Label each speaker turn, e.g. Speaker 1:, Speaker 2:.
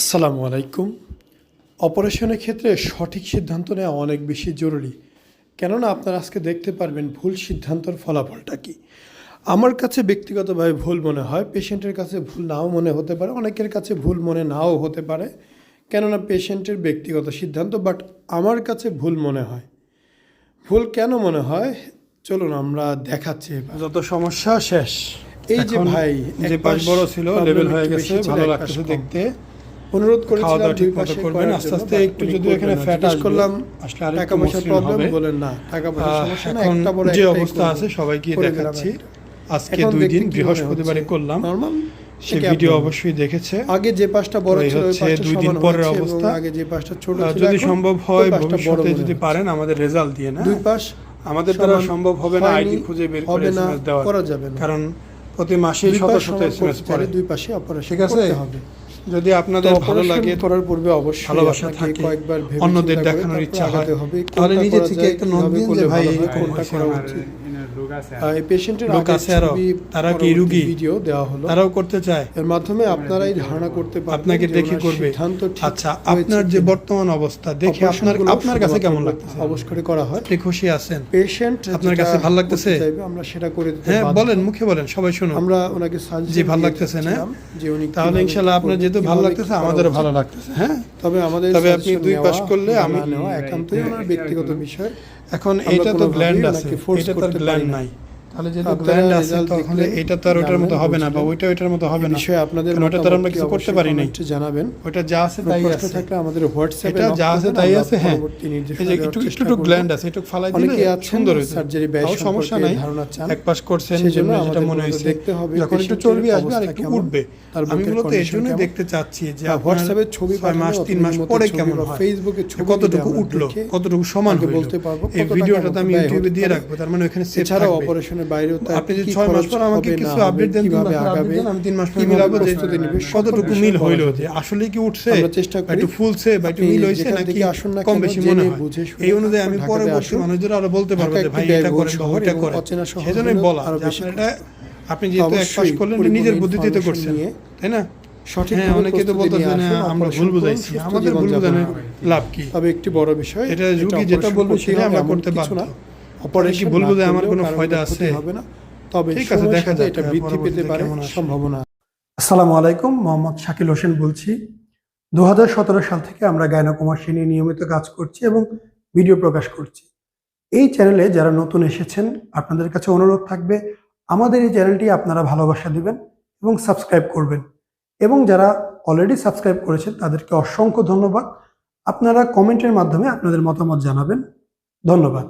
Speaker 1: আসসালামু আলাইকুম। অপারেশনের ক্ষেত্রে সঠিক সিদ্ধান্ত নেওয়া অনেক বেশি জরুরি। কেননা আপনারা আজকে দেখতে পারবেন ভুল সিদ্ধান্তর ফলাফলটা কী। আমার কাছে ব্যক্তিগতভাবে ভুল মনে হয় পেশেন্টের কাছে ভুল নাও মনে হতে পারে অনেকের কাছে ভুল মনে নাও হতে পারে। কেননা পেশেন্টের ব্যক্তিগত সিদ্ধান্ত বাট আমার কাছে ভুল মনে হয়। ভুল কেন মনে হয়? চলুন আমরা দেখাচ্ছি
Speaker 2: যত সমস্যা শেষ।
Speaker 1: এই যে ভাই
Speaker 2: যে পাশ বড় ছিল লেভেল হয়ে গেছে ভালো
Speaker 1: কম।
Speaker 2: দেখতে।
Speaker 1: অনুরোধ করেছিলাম দুই পাশে
Speaker 2: করবেন আস্তে আস্তে একটু যদি এখানে। ফ্যাট
Speaker 1: করলাম
Speaker 2: আসলে আরেকটু
Speaker 1: টাকা পয়সার প্রবলেম বলেন না টাকা পয়সার সমস্যা না একটা বড়
Speaker 2: যে অবস্থা আছে সবাইকে দেখাচ্ছি। আজকে। দুই দিন বৃহস্পতিবারে করলাম।
Speaker 1: নরমাল
Speaker 2: সে ভিডিও অবশ্যই দেখেছে।
Speaker 1: আগে যে পাঁচটা বড় ছিল
Speaker 2: হচ্ছে দুই দিন পরের অবস্থা।
Speaker 1: আগে যে পাঁচটা ছোট ছিল
Speaker 2: যদি সম্ভব হয় ভবিষ্যতে যদি পারেন আমাদের রেজাল্ট দিয়ে না?
Speaker 1: দুই পাশ
Speaker 2: আমাদের দ্বারা সম্ভব হবে না আইডি খুঁজে বের করে এসএমএস দেওয়া
Speaker 1: করা যাবে না।
Speaker 2: কারণ প্রতি
Speaker 1: মাসে
Speaker 2: শত শত এসএমএস পড়ে।
Speaker 1: দুই পাশে অপারেশন করতে হবে
Speaker 2: যদি আপনাদের ভালো লাগে
Speaker 1: করার পূর্বে অবশ্যই
Speaker 2: ভালোবাসা থাকে,
Speaker 1: কয়েকবার
Speaker 2: অন্যদের দেখানোর ইচ্ছা হয়,
Speaker 1: হবে
Speaker 2: তাহলে নিজে থেকে একটা নোট দিন যে ভাই
Speaker 1: কোনটা করা উচিত? এই পেশেন্টের? ছবি
Speaker 2: তারা কি রুগী?
Speaker 1: ভিডিও দেওয়া হলো।
Speaker 2: তারাও করতে চায়?
Speaker 1: এর মাধ্যমে আপনারাই ধারণা করতে পারবেন
Speaker 2: আপনাকে দেখে করবে। আচ্ছা আপনার যে বর্তমান অবস্থা দেখে আপনার আপনার কাছে কেমন লাগতেছে?
Speaker 1: অবশ্য করে হয়।
Speaker 2: আপনি খুশি আছেন?
Speaker 1: পেশেন্ট
Speaker 2: আপনার কাছে ভালো লাগতেছে?
Speaker 1: আমরা সেটা করে দিতে
Speaker 2: হ্যাঁ বলেন মুখে বলেন সবাই শুনুন।
Speaker 1: আমরা ওনাকে
Speaker 2: ভালো লাগতেছে না?
Speaker 1: যে উনি
Speaker 2: তাহলে
Speaker 1: কীভাবে
Speaker 2: ইনশাল্লাহ আপনার যেহেতু ভালো লাগতেছে আমাদেরও ভালো লাগতেছে হ্যাঁ?
Speaker 1: তবে আমাদের
Speaker 2: তবে আপনি দুই পাশ করলে আমি-
Speaker 1: নেওয়া একান্তই ওনার ব্যক্তিগত বিষয়।
Speaker 2: এখন
Speaker 1: আমরা
Speaker 2: এটা তো গ্ল্যান্ড আছে। এটা
Speaker 1: করতে
Speaker 2: গ্ল্যান্ড নাই। তাহলে গ্ল্যান্ড আছে তাহলে এটা তো আর ওটার মতো হবে না বা ওইটা ওইটার মতো হবে না।
Speaker 1: বিষয়ে আপনাদের
Speaker 2: ওটা তো আমরা কিছু করতে পারি নাই।
Speaker 1: কমেন্টে জানাবেন।
Speaker 2: ওটা যা আছে তাই আছে।
Speaker 1: থাকলে আমাদের হোয়াটসঅ্যাপে
Speaker 2: এটা যা আছে তাই আছে হ্যাঁ। এই যে একটু একটু একটু গ্ল্যান্ড আছে একটু ফালাই দিলে সুন্দর হয়েছে।
Speaker 1: সার্জারি ব্যয়
Speaker 2: সমস্যা নাই।
Speaker 1: ধারণা চান।
Speaker 2: এক পাশ করছেন যেটা মনে হয়েছে।
Speaker 1: দেখতে হবে
Speaker 2: যখন একটু চর্বি আসবে আর একটু উঠবে। আমি মূলত এই জন্যই দেখতে চাচ্ছি যে
Speaker 1: হোয়াটসঅ্যাপে ছবি
Speaker 2: ছয় মাস তিন মাস পরে কেমন হয়?
Speaker 1: ফেসবুকে ছবি
Speaker 2: কতটুকু উঠল? কতটুকু সমান
Speaker 1: বলতে পারব
Speaker 2: এই ভিডিওটা তো আমি ইউটিউবে দিয়ে রাখব তার মানে ওখানে সেভ থাকবে
Speaker 1: অপারেশনের বাইরেও
Speaker 2: আপনি যদি মাস পর আমাকে কিছু আপডেট দেন
Speaker 1: কীভাবে আগাবে
Speaker 2: আমি তিন মাস পর
Speaker 1: প্রস্তুতি নিবে,
Speaker 2: কতটুকু মিল হইল? যে আসলে কি উঠছে?
Speaker 1: চেষ্টা করি
Speaker 2: একটু ফুলছে বা একটু মিল
Speaker 1: যেখান
Speaker 2: নাকি
Speaker 1: না
Speaker 2: কম বেশি মনে হয়? এই অনুযায়ী আমি পরবর্তী মানুষদের আরও বলতে পারব যে ভাই এটা করেন বা করেন। সেজন্যই বলা এটা আপনি যেহেতু এক পাশ করলেন নিজের বুদ্ধিতে করছেন তাই না?
Speaker 1: সঠিকভাবে
Speaker 2: হ্যাঁ অনেকে তো
Speaker 1: আসুন,
Speaker 2: আমরা ভুল বুঝাইছি আমাদের ভুল বুঝানোর লাভ কি?
Speaker 1: তবে একটি বড় বিষয়
Speaker 2: এটা রুগী যেটা বলব
Speaker 1: হবে
Speaker 2: আমরা করতে বাধ্য।
Speaker 1: না। অপারেশন
Speaker 2: কি ভুল বুঝে আমার কোনো ফায়দা আছে?
Speaker 1: হবে না। তবে
Speaker 2: ঠিক আছে, দেখা যাক
Speaker 1: এটা বৃদ্ধি পেতে পারে সম্ভাবনা
Speaker 3: আসসালামু আলাইকুম মোহাম্মদ শাকিল হোসেন বলছি। দু হাজার সতেরো সাল থেকে আমরা গায়নাকুমাসী নিয়ে নিয়মিত কাজ করছি এবং ভিডিও প্রকাশ করছি। এই চ্যানেলে যারা নতুন এসেছেন আপনাদের কাছে অনুরোধ থাকবে আমাদের এই চ্যানেলটি আপনারা ভালোবাসা দিবেন এবং সাবস্ক্রাইব করবেন। এবং যারা অলরেডি সাবস্ক্রাইব করেছেন তাদেরকে অসংখ্য ধন্যবাদ। আপনারা কমেন্টের মাধ্যমে আপনাদের মতামত জানাবেন। ধন্যবাদ।